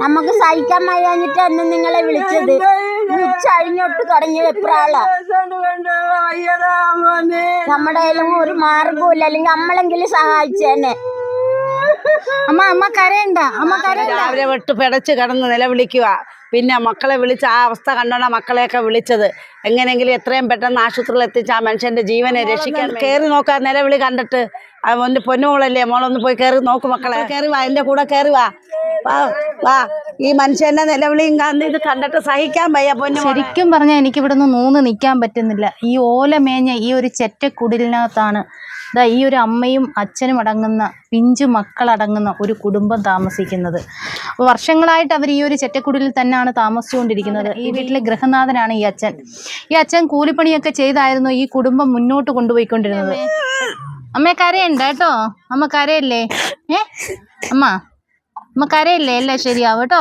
നമുക്ക് സഹിക്കാൻ വയ്യാഞ്ഞിട്ട് അന്ന് നിങ്ങളെ വിളിച്ചത്. ഉച്ചഴിഞ്ഞൊട്ട് തുടങ്ങിയത് വെപ്രാള നമ്മുടെ കയ്യിലും ഒരു മാർഗവും അല്ലെങ്കിൽ അമ്മളെങ്കിലും സഹായിച്ചേനെ. അമ്മ അമ്മ കരയണ്ട. അമ്മ കരയണ്ട. അവരെ വെട്ട് പിടച്ച് കിടന്ന് നിലവിളിക്കുക. പിന്നെ മക്കളെ വിളിച്ച് ആ അവസ്ഥ കണ്ടാണ് മക്കളെയൊക്കെ വിളിച്ചത്. എങ്ങനെയെങ്കിലും എത്രയും പെട്ടെന്ന് ആശുപത്രിയിൽ എത്തിച്ച് ആ മനുഷ്യന്റെ ജീവനെ രക്ഷിക്കാൻ കയറി നോക്കാൻ നിലവിളി കണ്ടിട്ട്. ഒന്ന് പൊന്നുമോളല്ലേ മോളൊന്ന് പോയി കയറി നോക്ക് മക്കളെ. കയറി വാ എന്റെ കൂടെ കയറി വാ. ഈ മനുഷ്യന്റെ നിലവിളിയും കണ്ട് ഇത് കണ്ടിട്ട് സഹിക്കാൻ വയ്യ പൊന്നു ശരിക്കും പറഞ്ഞാൽ എനിക്ക് ഇവിടുന്ന് നൂന്ന് നിൽക്കാൻ പറ്റുന്നില്ല. ഈ ഓല മേഞ്ഞ ഈ ഒരു ചെറ്റക്കുടിലിനകത്താണ്. ദാ ഈ ഒരു അമ്മയും അച്ഛനും അടങ്ങുന്ന പിഞ്ചു മക്കളടങ്ങുന്ന ഒരു കുടുംബം താമസിക്കുന്നത്. വർഷങ്ങളായിട്ട് അവർ ഈ ഒരു ചെറ്റക്കുടിലിൽ തന്നെയാണ് താമസിച്ചുകൊണ്ടിരിക്കുന്നത്. ഈ വീട്ടിലെ ഗൃഹനാഥനാണ് ഈ അച്ഛൻ. ഈ അച്ഛൻ കൂലിപ്പണിയൊക്കെ ചെയ്തായിരുന്നു ഈ കുടുംബം മുന്നോട്ട് കൊണ്ടുപോയിക്കൊണ്ടിരുന്നത്. അമ്മ കരയുണ്ട് കേട്ടോ. അമ്മ കരയല്ലേ? ഏ? അമ്മ അമ്മ കരയല്ലേ? എല്ലാം ശരിയാവും കേട്ടോ.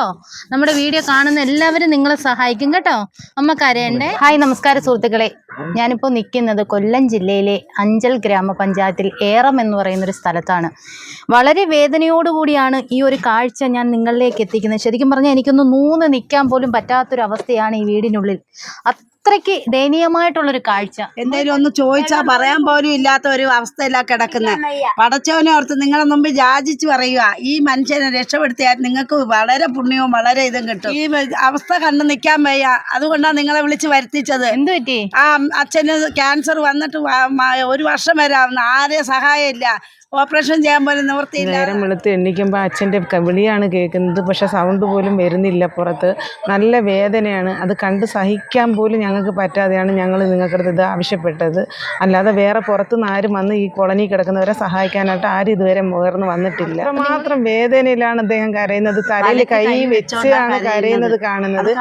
നമ്മുടെ വീഡിയോ കാണുന്ന എല്ലാവരും നിങ്ങളെ സഹായിക്കും കേട്ടോ. അമ്മ കരയണ്ടേ? ഹായ് നമസ്കാര സുഹൃത്തുക്കളെ. ഞാനിപ്പോൾ നിൽക്കുന്നത് കൊല്ലം ജില്ലയിലെ അഞ്ചൽ ഗ്രാമപഞ്ചായത്തിൽ ഏറം എന്ന് പറയുന്നൊരു സ്ഥലത്താണ്. വളരെ വേദനയോടുകൂടിയാണ് ഈ ഒരു കാഴ്ച ഞാൻ നിങ്ങളിലേക്ക് എത്തിക്കുന്നത്. ശരിക്കും പറഞ്ഞാൽ എനിക്കൊന്ന് നൂന്ന് നിൽക്കാൻ പോലും പറ്റാത്തൊരു അവസ്ഥയാണ് ഈ വീടിനുള്ളിൽ. അത്രയ്ക്ക് ദയനീയമായിട്ടുള്ളൊരു കാഴ്ച. എന്തേലും ഒന്ന് ചോദിച്ചാ പറയാൻ പോലും ഇല്ലാത്ത ഒരു അവസ്ഥയിലാ കിടക്കുന്നത് പടച്ചവനെ ഓർത്ത് നിങ്ങളെ മുമ്പ് ജാജിച്ച് പറയുക ഈ മനുഷ്യനെ രക്ഷപ്പെടുത്തിയാൽ നിങ്ങൾക്ക് വളരെ പുണ്യവും വളരെ ഇതും കിട്ടും. ഈ അവസ്ഥ കണ്ടു നിൽക്കാൻ വയ്യ. അതുകൊണ്ടാണ് നിങ്ങളെ വിളിച്ച് വരുത്തിച്ചത്. എന്ത് പറ്റി? ആ അച്ഛന് ക്യാൻസർ വന്നിട്ട് ഒരു വർഷം വരെ ആവുന്നു. ആരെയും സഹായമില്ല. ഓപ്പറേഷൻ ചെയ്യാൻ പോലും നിവർത്തിയില്ല നേരം വെളുത്ത് എണ്ണിക്കുമ്പോൾ അച്ഛന്റെ വിളിയാണ് കേൾക്കുന്നത്. പക്ഷെ സൗണ്ട് പോലും വരുന്നില്ല പുറത്ത്. നല്ല വേദനയാണ്. അത് കണ്ട് സഹിക്കാൻ പോലും ഞങ്ങൾക്ക് പറ്റാതെയാണ് ഞങ്ങൾ നിങ്ങൾക്കടുത്ത് ഇത് ആവശ്യപ്പെട്ടത്. അല്ലാതെ വേറെ പുറത്തുനിന്ന് ആരും വന്ന് ഈ കോളനി കിടക്കുന്നവരെ സഹായിക്കാനായിട്ട് ആരും ഇതുവരെ മുകർന്ന് വന്നിട്ടില്ല. മാത്രം വേദനയിലാണ് അദ്ദേഹം കരയുന്നത്. തലയിൽ കൈ വെച്ചാണ് കരയുന്നത്. കാണുന്നത്.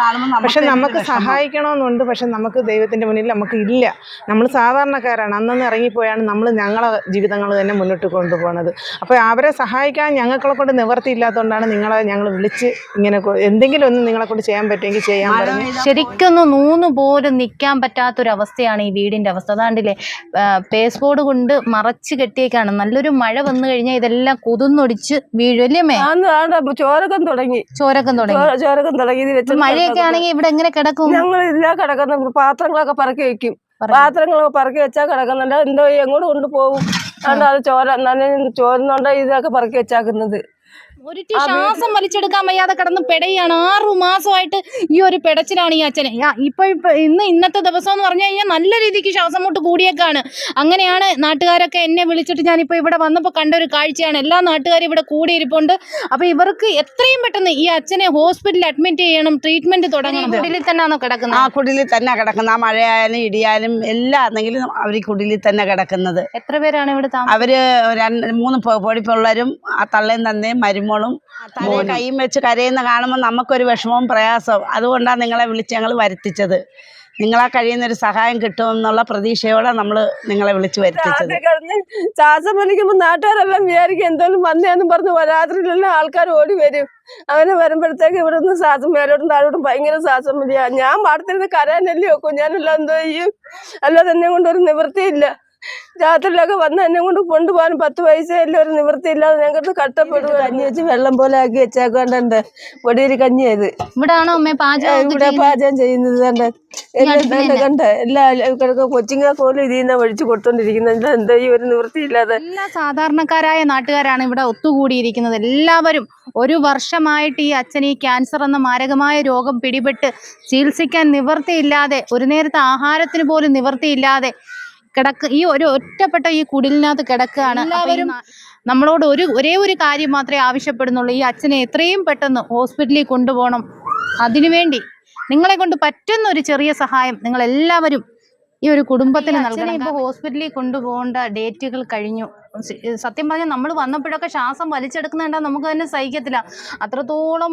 പക്ഷെ നമുക്ക് സഹായിക്കണമെന്നുണ്ട്. പക്ഷെ നമുക്ക് ദൈവത്തിന്റെ മുന്നിൽ നമുക്ക് ഇല്ല. നമ്മൾ സാധാരണക്കാരാണ്. അന്നന്ന് ഇറങ്ങിപ്പോയാണ് നമ്മൾ ഞങ്ങളെ ജീവിതങ്ങൾ തന്നെ മുന്നോട്ട് കൊണ്ടുപോകുന്നത്. അപ്പോൾ അവരെ സഹായിക്കാൻ ഞങ്ങളെ കൊണ്ട് നിവർത്തിയില്ലാത്തതുകൊണ്ടാണ് നിങ്ങളെ ഞങ്ങൾ വിളിച്ച് ഇങ്ങനെ എന്തെങ്കിലും ഒന്ന് നിങ്ങളെ കൊണ്ട് ചെയ്യാൻ പറ്റുമെങ്കിൽ ചെയ്യാൻ പറഞ്ഞു. ശരിക്കൊന്ന് നൂന്ന് പോലും നിൽക്കാൻ പറ്റാത്തൊരവസ്ഥയാണ് ഈ വീടിന്റെ അവസ്ഥ. അതാണ്ടില്ലേ പേസ് ബോർഡ് കൊണ്ട് മറച്ച് കെട്ടിയേക്കാണ്. നല്ലൊരു മഴ വന്നു കഴിഞ്ഞാൽ ഇതെല്ലാം കുതിർന്നൊടിച്ച് വീഴും അല്ലേ അമ്മേ ചോരക്കം തുടങ്ങി. ചോരക്കം തുടങ്ങി. ചോര- ചോരക്കം തുടങ്ങി. മഴയൊക്കെ ആണെങ്കിൽ ഇവിടെ എങ്ങനെ കിടക്കും? ഞങ്ങൾ എല്ലാം കിടക്കുന്ന പാത്രങ്ങളൊക്കെ പറക്കി വെക്കും. പാത്രങ്ങളൊക്കെ പറക്കി വെച്ചാൽ കിടക്കുന്നുണ്ട്. എന്തോ എങ്ങോട്ട് കൊണ്ടുപോകും? അതുകൊണ്ട് അത് ചോര നല്ല ചോരുന്നുണ്ട് ഇതൊക്കെ പറക്കി വെച്ചാക്കുന്നത്. ഒരു ടി ശ്വാസം വലിച്ചെടുക്കാൻ വയ്യാതെ കിടന്ന് പെടയാണ്. ആറു മാസമായിട്ട് ഈ ഒരു പെടച്ചിലാണ് ഈ അച്ഛനെ. ഇപ്പൊ ഇന്ന് ഇന്നത്തെ ദിവസം എന്ന് പറഞ്ഞു കഴിഞ്ഞാൽ നല്ല രീതിക്ക് ശ്വാസം മുട്ട് കൂടിയേക്കാണ്. അങ്ങനെയാണ് നാട്ടുകാരൊക്കെ എന്നെ വിളിച്ചിട്ട് ഞാനിപ്പോ ഇവിടെ വന്നപ്പോൾ കണ്ട ഒരു കാഴ്ചയാണ്. എല്ലാ നാട്ടുകാരും ഇവിടെ കൂടിയിരിപ്പുണ്ട്. അപ്പൊ ഇവർക്ക് എത്രയും പെട്ടെന്ന് ഈ അച്ഛനെ ഹോസ്പിറ്റലിൽ അഡ്മിറ്റ് ചെയ്യണം ട്രീറ്റ്മെന്റ് തുടങ്ങണം. വീട്ടിൽ തന്നെയാണോ ആ കുടിലിൽ തന്നെ കിടക്കുന്ന ആ മഴയായാലും ഇടിയാലും എല്ലാം ആണെങ്കിലും അവർ കുടിലിൽ തന്നെ കിടക്കുന്നത്. എത്ര പേരാണ് ഇവിടെ അവർ മൂന്ന് പൊടിപ്പുള്ളവരും ആ തള്ളയും തന്നെയും മരുമോളും തലയിൽ കൈയും വെച്ച് കരയുന്ന കാണുമ്പോൾ നമുക്കൊരു വിഷമവും പ്രയാസവും. അതുകൊണ്ടാണ് നിങ്ങളെ വിളിച്ച് ഞങ്ങൾ വരുത്തിച്ചത്. നിങ്ങളാ കഴിയുന്ന ഒരു സഹായം കിട്ടുമെന്നുള്ള പ്രതീക്ഷയോടെ നമ്മൾ നിങ്ങളെ വിളിച്ച് വരുത്തിച്ചത്. ശ്വാസം വലിക്കുമ്പോൾ നാട്ടുകാരെല്ലാം വിചാരിക്കും എന്തോലും വന്നേന്ന് പറഞ്ഞ് രാത്രിയിലെല്ലാം ആൾക്കാർ ഓടി വരും. അങ്ങനെ വരുമ്പോഴത്തേക്ക് ഇവിടെ നിന്ന് ശ്വാസം മേലോട്ടും താഴോട്ടും ഭയങ്കര ശ്വാസം വലിയ ഞാൻ പാടത്തിരുന്ന് കരയാനല്ലേ നോക്കും ഞാനെല്ലാം എന്തോ ചെയ്യും? അല്ലാതെ എന്നെ കൊണ്ടൊരു നിവൃത്തിയില്ല. രാത്രിയിലൊക്കെ വന്ന് എന്നെ കൊണ്ട് കൊണ്ടുപോകാൻ പത്ത് പൈസയില്ല ഒരു നിവൃത്തിയില്ലാതെ ഞങ്ങൾക്ക് കട്ടപ്പെടുക കഞ്ഞി വെച്ച് വെള്ളം പോലെ ആക്കി വെച്ചേക്കൊണ്ടുണ്ട് പൊടിയൊരു കഞ്ഞിയത് ഇവിടെ ആണോ അമ്മേ പാചകം ഇവിടെ പാചകം ചെയ്യുന്നത് കണ്ട്? എല്ലാം കണ്ട് എല്ലാ കൊച്ചിങ്ങ പോലും ഇതിൽ നിന്ന് ഒഴിച്ചു കൊടുത്തോണ്ടിരിക്കുന്നത്. എന്താ ഈ ഒരു നിവൃത്തിയില്ലാതെ? എല്ലാ സാധാരണക്കാരായ നാട്ടുകാരാണ് ഇവിടെ ഒത്തുകൂടിയിരിക്കുന്നത്. എല്ലാവരും ഒരു വർഷമായിട്ട് ഈ അച്ഛൻ ഈ ക്യാൻസർ എന്ന മാരകമായ രോഗം പിടിപെട്ട് ചികിത്സിക്കാൻ നിവർത്തിയില്ലാതെ ഒരു നേരത്തെ ആഹാരത്തിന് പോലും നിവർത്തിയില്ലാതെ കിടക്ക് ഈ ഒരു ഒറ്റപ്പെട്ട ഈ കുടിലിനകത്ത് കിടക്കുകയാണ്. എല്ലാവരും നമ്മളോട് ഒരു ഒരേ ഒരു കാര്യം മാത്രമേ ആവശ്യപ്പെടുന്നുള്ളൂ. ഈ അച്ഛനെ എത്രയും പെട്ടെന്ന് ഹോസ്പിറ്റലിൽ കൊണ്ടുപോകണം. അതിനുവേണ്ടി നിങ്ങളെ കൊണ്ട് പറ്റുന്ന ഒരു ചെറിയ സഹായം നിങ്ങൾ എല്ലാവരും ഈ ഒരു കുടുംബത്തിന് നൽകണം. ഇപ്പോൾ ഹോസ്പിറ്റലിൽ കൊണ്ടുപോകേണ്ട ഡേറ്റുകൾ കഴിഞ്ഞു. സത്യം പറഞ്ഞാൽ നമ്മൾ വന്നപ്പോഴൊക്കെ ശ്വാസം വലിച്ചെടുക്കുന്ന കണ്ടാൽ നമുക്ക് തന്നെ സഹിക്കത്തില്ല. അത്രത്തോളം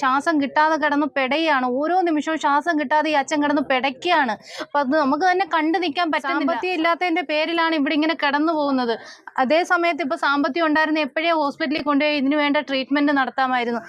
ശ്വാസം കിട്ടാതെ കിടന്ന് പെടയാണ്. ഓരോ നിമിഷവും ശ്വാസം കിട്ടാതെ ഈ അച്ഛൻ കിടന്ന് പെടയ്ക്കുകയാണ് അപ്പൊ അത് നമുക്ക് തന്നെ കണ്ടു നിൽക്കാൻ പറ്റും സാമ്പത്തികം ഇല്ലാത്തതിന്റെ പേരിലാണ് ഇവിടെ ഇങ്ങനെ കിടന്നു പോകുന്നത്. അതേ സമയത്ത് ഇപ്പൊ സാമ്പത്തികം ഉണ്ടായിരുന്ന എപ്പോഴേ ഹോസ്പിറ്റലിൽ കൊണ്ടുപോയി ഇതിനു വേണ്ട ട്രീറ്റ്മെന്റ് നടത്താമായിരുന്നു.